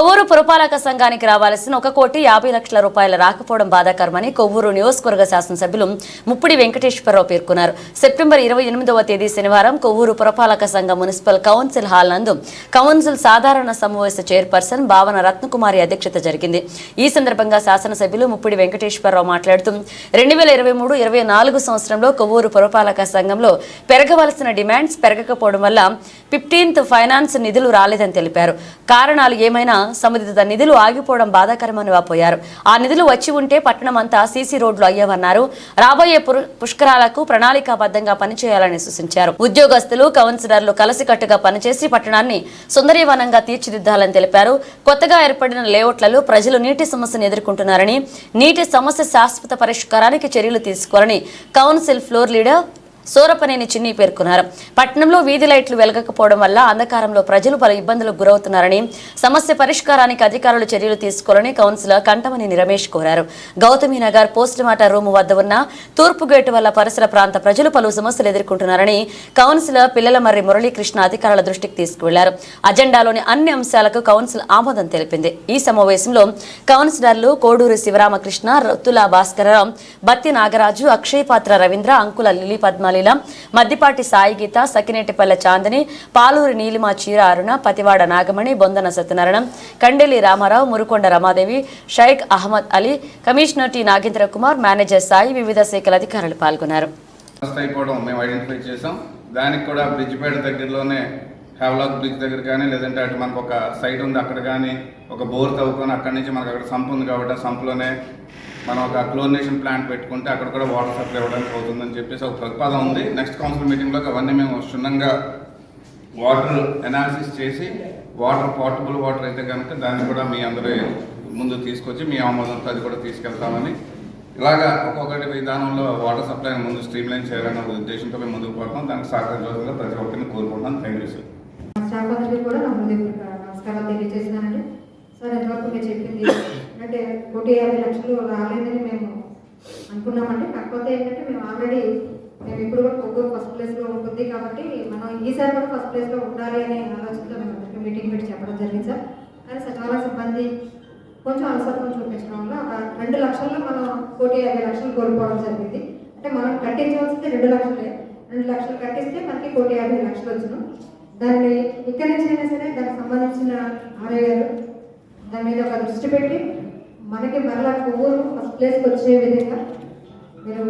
కొవ్వూరు పురపాలక సంఘానికి రావాల్సిన ఒక కోటి యాభై లక్షల రూపాయల రాకపోవడం బాధాకరమని కొవ్వూరు నియోజకవర్గ శాసనసభ్యులు ముప్పిడి వెంకటేశ్వరరావు పేర్కొన్నారు. సెప్టెంబర్ ఇరవై ఎనిమిదవ తేదీ శనివారం కొవ్వూరు పురపాలక సంఘ మున్సిపల్ కౌన్సిల్ హాల్ నందు కౌన్సిల్ సాధారణ సమావేశ చైర్పర్సన్ భావన రత్నకుమారి అధ్యక్షత జరిగింది. ఈ సందర్భంగా శాసనసభ్యులు ముప్పిడి వెంకటేశ్వరరావు మాట్లాడుతూ రెండు వేల ఇరవై మూడు ఇరవై నాలుగు సంవత్సరంలో కొవ్వూరు పురపాలక సంఘంలో పెరగవలసిన డిమాండ్స్ పెరగకపోవడం వల్ల ఫిఫ్టీన్త్ ఫైనాన్స్ నిధులు రాలేదని తెలిపారు. కారణాలు ఏమైనా సంబంధిత నిధులు ఆగిపోవడం బాధాకరమని వాపోయారు ఆ నిధులు వచ్చి ఉంటే పట్టణం అంతా సీసీ రోడ్లు అయ్యేవన్నారు. రాబోయే పుష్కరాలకు ప్రణాళికాబద్ధంగా పనిచేయాలని సూచించారు. ఉద్యోగస్తులు కౌన్సిలర్లు కలిసికట్టుగా పనిచేసి పట్టణాన్ని సుందరీవనంగా తీర్చిదిద్దాలని తెలిపారు. కొత్తగా ఏర్పడిన లేఅవుట్లలో ప్రజలు నీటి సమస్యను ఎదుర్కొంటున్నారని నీటి సమస్య శాశ్వత పరిష్కారానికి చర్యలు తీసుకోవాలని కౌన్సిల్ ఫ్లోర్ లీడర్ సూరపనేని చిన్ని పేర్కొన్నారు. పట్టణంలో వీధి లైట్లు వెలగకపోవడం వల్ల అంధకారంలో ప్రజలు పలు ఇబ్బందులకు గురవుతున్నారని సమస్య పరిష్కారానికి అధికారులు చర్యలు తీసుకోవాలని కౌన్సిలర్ కంటమనేని రమేష్ కోరారు. Gautami Nagar post mortem room వద్ద ఉన్న తూర్పు గేటు వల్ల పరిసర ప్రాంత ప్రజలు పలు సమస్యలు ఎదుర్కొంటున్నారని కౌన్సిలర్ పిల్లల మర్రి మురళీకృష్ణ అధికారుల దృష్టికి తీసుకువెళ్ళారు. అజెండాలోని అన్ని అంశాలకు కౌన్సిల్ ఆమోదం తెలిపింది. ఈ సమావేశంలో కౌన్సిలర్లు Koduru Sivaramakrishna Rothula Bhaskara Rao Batti Nagaraju Akshay Patra Ravindra Ankula Lili Padmaleela Maddipati Sai Geetha Sakinetipalle Chandni Paluri Neelima Cheera Aruna Pathivada Nagamani Bondana Satyanarayana Kandeli Ramarao Murukonda Ramadevi Shaik Ahmed Ali commissioner T Nagendra Kumar manager Sai వివిధ శాఖల అధికారులు పాల్గొన్నారు. నష్ట మేము identify చేసాం దానికి కూడా బ్రిడ్జిపేట దగ్గరలోనే హ్యావ్లాక్ బ్రిడ్జ్ దగ్గర కానీ లేదంటే అటు మనకు ఒక సైట్ ఉంది అక్కడ కానీ ఒక బోర్ తవ్వుకొని అక్కడి నుంచి మనకు అక్కడ సంపు ఉంది కాబట్టి ఆ సంపులోనే మనం ఒక క్లోరినేషన్ ప్లాంట్ పెట్టుకుంటే అక్కడ కూడా వాటర్ సప్లై ఇవ్వడానికి అవుతుందని చెప్పేసి ఒక ప్రతిపాదన ఉంది. నెక్స్ట్ కౌన్సిల్ మీటింగ్లోకి అవన్నీ మేము క్షుణ్ణంగా వాటర్ అనాలిసిస్ చేసి వాటర్ పోర్టబుల్ వాటర్ అయితే కనుక దాన్ని కూడా మీ అందరి ముందు తీసుకొచ్చి మీ ఆమోదంతో అది కూడా తీసుకెళ్తామని. ఇలాగా ఒక్కొక్కటి విధానంలో వాటర్ సప్లైని ముందు స్ట్రీమ్లైన్ చేయాలనే ఉద్దేశంతో మేము ముందుకు పోతాం దానికి సహకరించవలసిందిగా ప్రతి ఒక్కరిని కోరుకుంటాం థ్యాంక్ యూ సార్ స్టాఫ్ అందరికీ కూడా నా హృదయపూర్వక నమస్కారాలు తెలియజేస్తున్నానండి. సార్ ఎంతవరకు మీరు చెప్పింది అంటే కోటి యాభై లక్షలు రాలేదని మేము అనుకున్నామండి. కాకపోతే ఏంటంటే మేము ఆల్రెడీ మేము ఇప్పుడు కూడా ఒక్కొక్క ఫస్ట్ ప్లేస్లో ఉంటుంది కాబట్టి మనం ఈసారి కూడా ఫస్ట్ ప్లేస్లో ఉండాలి అనే ఆలోచనతో మేము అందరికీ మీటింగ్ పెట్టి చెప్పడం జరిగింది సార్. కానీ సచివాలయ సిబ్బంది కొంచెం అలసత్వం చూపించడం వల్ల ఒక రెండు లక్షల్లో మనం కోటి యాభై లక్షలు కోల్పోవడం జరిగింది. అంటే మనం కట్టించవలసింది రెండు లక్షలే. రెండు లక్షలు కట్టిస్తే మనకి కోటి యాభై లక్షలు వచ్చును దాన్ని ఇక్కడి నుంచి అయినా సరే దానికి సంబంధించిన ఆర్ఐ గారు దాని మీద ఒక దృష్టి పెట్టి మనకి మరలా కొవ్వూరు ఫస్ట్ ప్లేస్కి వచ్చే విధంగా మీరు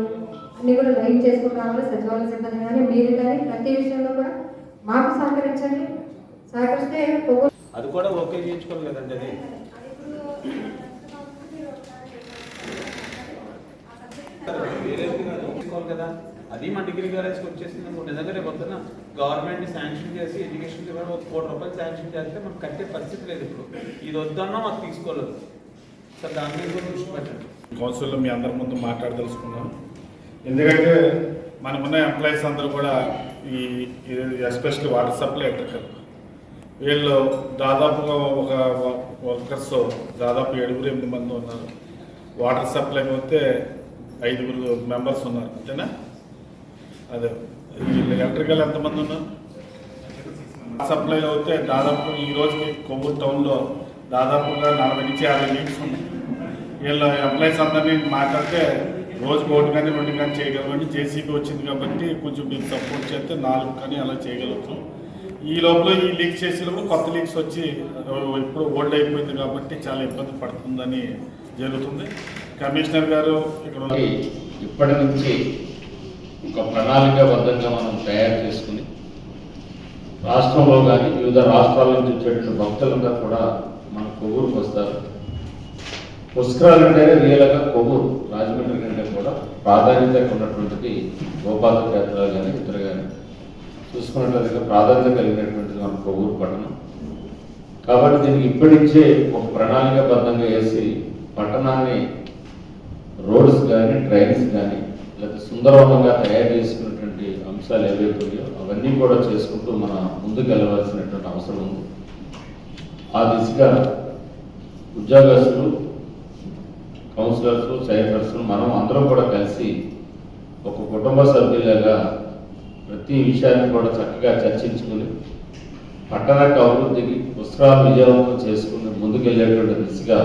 అన్ని కూడా లైన్ చేసుకుంటూ సచివాలయ సిబ్బంది కానీ మీరు కానీ ప్రతి విషయంలో కూడా మాకు సహకరించండి. సహకరిస్తే కొవ్వూరు అది కూడా ఓకే చేయించుకోవాలి కదండి అది. కదా. అది మా డిగ్రీ కాలేజ్కి వచ్చేసింది అనుకో నిజంగా రేపు పొద్దున్న గవర్నమెంట్ శాంక్షన్ చేసి ఎడ్యుకేషన్ కూడా ఒక కోటి రూపాయలు శాంక్షన్ చేస్తే మనకు కట్టే పరిస్థితి లేదు ఇప్పుడు. ఇది వద్దన్నా మాకు తీసుకోలేదు. కౌన్సిల్లో మీ అందరి ముందు మాట్లాడదలుచుకున్నాం. ఎందుకంటే మనకున్న ఎంప్లాయీస్ అందరూ కూడా ఈ ఎస్పెషల్లీ వాటర్ సప్లై ఎలక్ట్రికల్ వీళ్ళు దాదాపుగా ఒక వర్కర్స్ దాదాపు ఏడుగురు ఎనిమిది మంది ఉన్నారు. వాటర్ సప్లై పోతే ఐదుగురు మెంబర్స్ ఉన్నారు. అంతేనా? అదే. వీళ్ళు ఎలక్ట్రికల్ ఎంతమంది ఉన్నారు? సప్లైలో అయితే దాదాపు ఈ రోజుకి కొవ్వూరు టౌన్లో దాదాపుగా నలభై నుంచి యాభై లీడ్స్ ఉన్నాయి. వీళ్ళ ఎంప్లాయీస్ అందరినీ మాట్లాడితే రోజుకి ఒకటి కానీ రెండు కానీ చేయగలమండి జేసీబీ వచ్చింది కాబట్టి కొంచెం మీరు సపోర్ట్ చేస్తే నాలుగు కానీ అలా చేయగలుగుతాం. ఈ లోపల ఈ లీక్ చేసినప్పుడు కొత్త లీక్స్ వచ్చి ఇప్పుడు ఓల్డ్ అయిపోయింది కాబట్టి చాలా ఇబ్బంది పడుతుందని జరుగుతుంది. కమిషనర్ గారు ఇక్కడ ఇప్పటి నుంచి ఒక ప్రణాళికాబద్ధంగా మనం తయారు చేసుకుని రాష్ట్రంలో కానీ వివిధ రాష్ట్రాల నుంచి వచ్చేటువంటి భక్తులంతా కూడా కొవ్వూరుకు వస్తారు. పుష్కరాలు అంటేనే రియల్గా కొవ్వూరు రాజమండ్రి కంటే కూడా ప్రాధాన్యత ఉన్నటువంటిది గోపాల క్షేత్రాలు కానీ ఇతర కానీ చూసుకున్నట్లయితే ప్రాధాన్యత కలిగినటువంటిది మన కొవ్వూరు పట్టణం. కాబట్టి దీనికి ఇప్పటినుంచే ఒక ప్రణాళికాబద్ధంగా వేసి పట్టణాన్ని రోడ్స్ కానీ ట్రైన్స్ కానీ లేదా సుందరవంతంగా తయారు చేసుకున్నటువంటి అంశాలు ఏవైతే ఉన్నాయో అవన్నీ కూడా చేసుకుంటూ మన ముందుకు వెళ్ళవలసినటువంటి అవసరం ఉంది. ఆ దిశగా ఉద్యోగస్తులు కౌన్సిలర్స్ చైర్పర్సన్ మనం అందరం కూడా కలిసి ఒక కుటుంబ సభ్యులుగా ప్రతి విషయాన్ని కూడా చక్కగా చర్చించుకుని పట్టణ అభివృద్ధికి పుస్తకాలు విజయవంతం చేసుకుని ముందుకెళ్ళేటువంటి దిశగా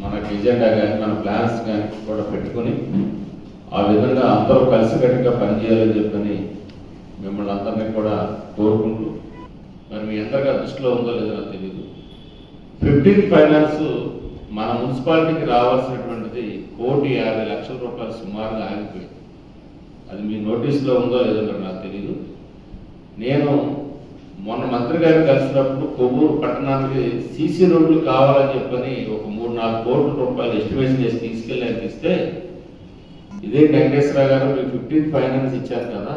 మనకి ఎజెండా కానీ మన ప్లాన్స్ కానీ కూడా పెట్టుకొని ఆ విధంగా అందరూ కలిసికట్టుగా పనిచేయాలని చెప్పని మిమ్మల్ని అందరినీ కూడా కోరుకుంటూ మరి మీ అందరికీ దృష్టిలో ఉందో లేదో నాకు తెలియదు ఫిఫ్టీన్ ఫైనాన్స్ మన మున్సిపాలిటీకి రావాల్సినటువంటిది కోటి యాభై లక్షల రూపాయలు సుమారుగా ఆగిపోయింది. అది మీ నోటీస్లో ఉందో లేదో నాకు తెలియదు నేను మొన్న మంత్రి గారిని కలిసినప్పుడు కొవ్వూరు పట్టణానికి సీసీ రోడ్లు కావాలని చెప్పని ఒక మూడు నాలుగు కోట్ల రూపాయలు ఎస్టిమేషన్ చేసి తీసుకెళ్ళి ఆయనకి ఇస్తే ఇదే వెంకటేశ్వర గారు మీరు ఫిఫ్టీన్ ఫైనాన్స్ ఇచ్చారు కదా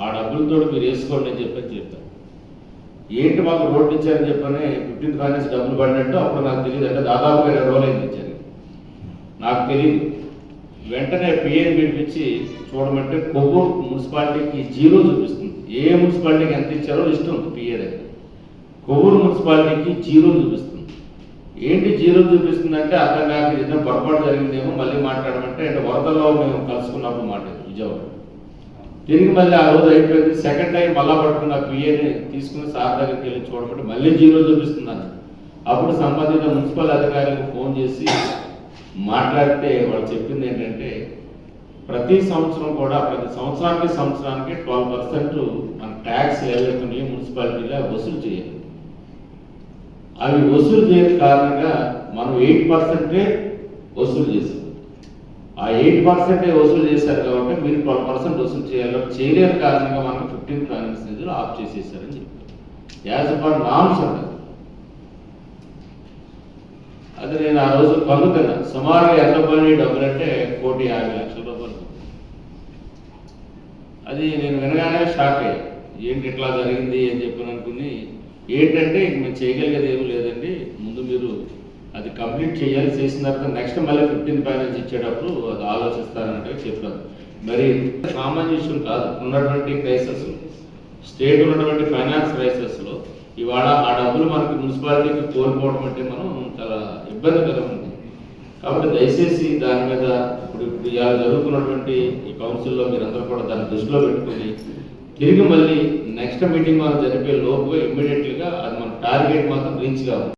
ఆ డబ్బులతో మీరు వేసుకోండి అని చెప్పని చెప్పారు. ఏంటి మాకు రోడ్డు ఇచ్చారని చెప్పని ఫిఫ్టీన్త్ ఫైనాన్స్ డబ్బులు పడినట్టు అప్పుడు నాకు తెలియదు. అంటే దాదాపుగా ఇరవై రోజులైంది ఇచ్చారు నాకు తెలియదు. వెంటనే పిఎన్ పిలిపించి చూడమంటే కొవ్వూరు మున్సిపాలిటీకి జీరో చూపిస్తుంది. ఏ మున్సిపాలిటీకి ఎంత ఇచ్చారో లిస్ట్ ఉంది పిఏ దగ్గర. కొవ్వూరు మున్సిపాలిటీకి జీరో చూపిస్తుంది. ఏంటి జీరో చూపిస్తుంది అంటే నాకు కాక ఏదైనా పొరపాటు జరిగిందేమో మళ్ళీ మాట్లాడమంటే అంటే వరదల్లో మేము కలుసుకున్నప్పుడు మాట్లాడు విజయవాడ తిరిగి మళ్ళీ ఆ రోజు అయిపోయింది. సెకండ్ టైం మళ్ళా పట్టుకున్న పిఏని తీసుకుని సార్ దగ్గరికి వెళ్ళి చూడబట్టి మళ్ళీ జీరో చూపిస్తున్నాను. అప్పుడు సంబంధిత మున్సిపల్ అధికారులకు ఫోన్ చేసి మాట్లాడితే వాళ్ళు చెప్పింది ఏంటంటే ప్రతి సంవత్సరం కూడా ప్రతి సంవత్సరానికి సంవత్సరానికి ట్వెల్వ్ పర్సెంట్ మన ట్యాక్స్ వెళ్ళకుండా మున్సిపాలిటీలో వసూలు చేయాలి. అవి వసూలు చేయని కారణంగా మనం ఎయిట్ పర్సెంటే వసూలు చేసాం. ఆ ఎయిట్ పర్సెంటే వసూలు చేశారు కాబట్టి మీరు ట్వెల్వ్ పర్సెంట్ వసూలు చేయాలి. చేయలేని కారణంగా మనకు ఫిఫ్టీన్ ఫైనాన్స్ నిధులు ఆఫ్ చేసేసారని చెప్పి యాజ్ పర్ నామ్స్ అంటారు అది నేను ఆ రోజు కనుక్కున్నా సుమారుగా ఎంత పని డబ్బులు అంటే కోటి యాభై లక్షల రూపాయలు. అది నేను వినగానే షాక్ అయ్యా. ఏంటి ఇట్లా జరిగింది అని చెప్పి అనుకుని ఏంటంటే ఇంక మేము చేయగలిగేది ఏమీ లేదండి. ముందు మీరు అది కంప్లీట్ చేయాలి చేసిన తర్వాత నెక్స్ట్ మళ్ళీ ఫిఫ్టీన్ ఫైనాన్స్ ఇచ్చేటప్పుడు అది ఆలోచిస్తారంటే చెప్పాను మరి సామాన్య విషయం కాదు. ఉన్నటువంటి క్రైసెస్ స్టేట్ ఉన్నటువంటి ఫైనాన్స్ క్రైసెస్లో ఇవాళ ఆ డబ్బులు మనకి మున్సిపాలిటీకి కోల్పోవడం అంటే మనం చాలా ఇబ్బందికరం ఉంది. కాబట్టి దయచేసి దాని మీద ఇప్పుడు ఇప్పుడు ఇవాళ జరుగుతున్నటువంటి ఈ కౌన్సిల్లో మీరందరూ కూడా దాన్ని దృష్టిలో పెట్టుకుని తిరిగి మళ్ళీ నెక్స్ట్ మీటింగ్ మనం జరిపే లోపుగా ఇమ్మీడియట్లీగా అది మన టార్గెట్ మాత్రం రీచ్ కావాలి.